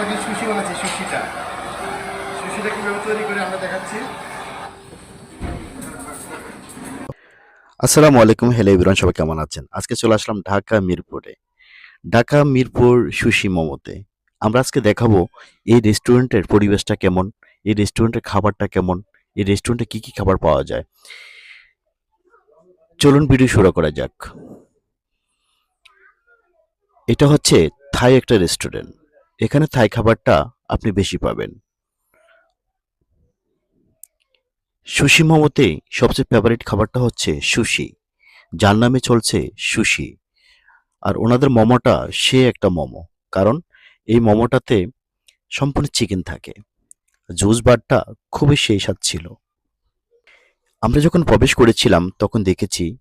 আমরা সুশি বানাচ্ছি, সুশিটা। সুশিটা কীভাবে তৈরি করে আমরা দেখাচ্ছি। আসসালামু আলাইকুম, হ্যালো এভরিওয়ান, সবাই কেমন আছেন? আজকে চলে আসলাম ঢাকা মিরপুরে। ঢাকা মিরপুর সুশি মোমোতে। আমরা আজকে দেখাবো এই রেস্টুরেন্টের পরিবেশটা কেমন, এই রেস্টুরেন্টের খাবারটা কেমন, এই রেস্টুরেন্টে কি কি খাবার পাওয়া যায়। চলুন ভিডিও শুরু করা যাক। এটা হচ্ছে থাই একটা রেস্টুরেন্ট। এখানে থাই খাবারটা আপনি বেশি পাবেন। সুশি মোমোতে সবচেয়ে ফেভারিট খাবারটা হচ্ছে সুশি। যার নামে চলছে সুশি। আর ওনাদের মোমোটা সে একটা মোমো। কারণ এই মোমোটাতে সম্পূর্ণ চিকেন থাকে। জুস বারটা খুবই সেই স্বাদ ছিল। আমরা যখন প্রবেশ করেছিলাম, তখন দেখেছি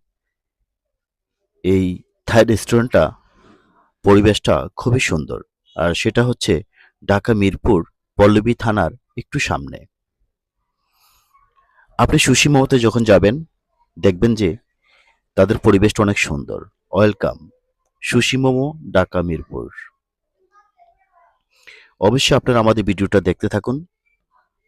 এই থাই রেস্টুরেন্টটা পরিবেশটা খুবই সুন্দর। সেটা হচ্ছে ঢাকা মিরপুর পল্লবী থানার একটু সামনে। আপনি সুশি মোমোতে যখন যাবেন, দেখবেন যে তাদের পরিবেশটা অনেক সুন্দর। Welcome, Sushi Momo, Dhaka Mirpur. অবশ্যই আপনারা আমাদের ভিডিওটা দেখতে থাকুন।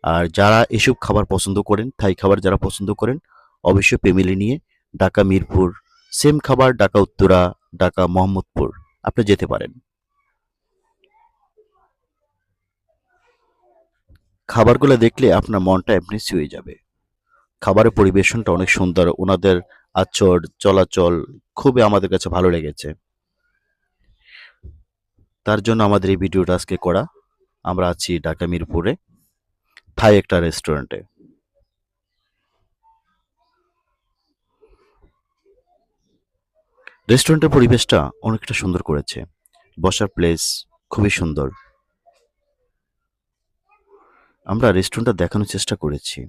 আর যারা এসব খাবার পছন্দ করেন, থাই খাবার যারা পছন্দ করেন, অবশ্যই ফ্যামিলি নিয়ে ঢাকা মিরপুর, সেম খাবার ঢাকা উত্তরা, ঢাকা মোহাম্মদপুর, আপনি যেতে পারেন। খাবারগুলো দেখলে আপনার মনটা এমনি ছুঁয়ে যাবে। খাবারের পরিবেশনটা অনেক সুন্দর, ওনাদের আচর, চলাচল খুবই আমাদের কাছে ভালো লেগেছে। তার জন্য আমাদের এই ভিডিওটা আজকে করা। আমরা আছি ঢাকা মিরপুরে, থাই একটা রেস্টুরেন্টে। রেস্টুরেন্টের পরিবেশটা অনেকটা সুন্দর করেছে। বসার প্লেস খুবই সুন্দর। আমরা রেস্টুরেন্টটা দেখানোর চেষ্টা করেছি।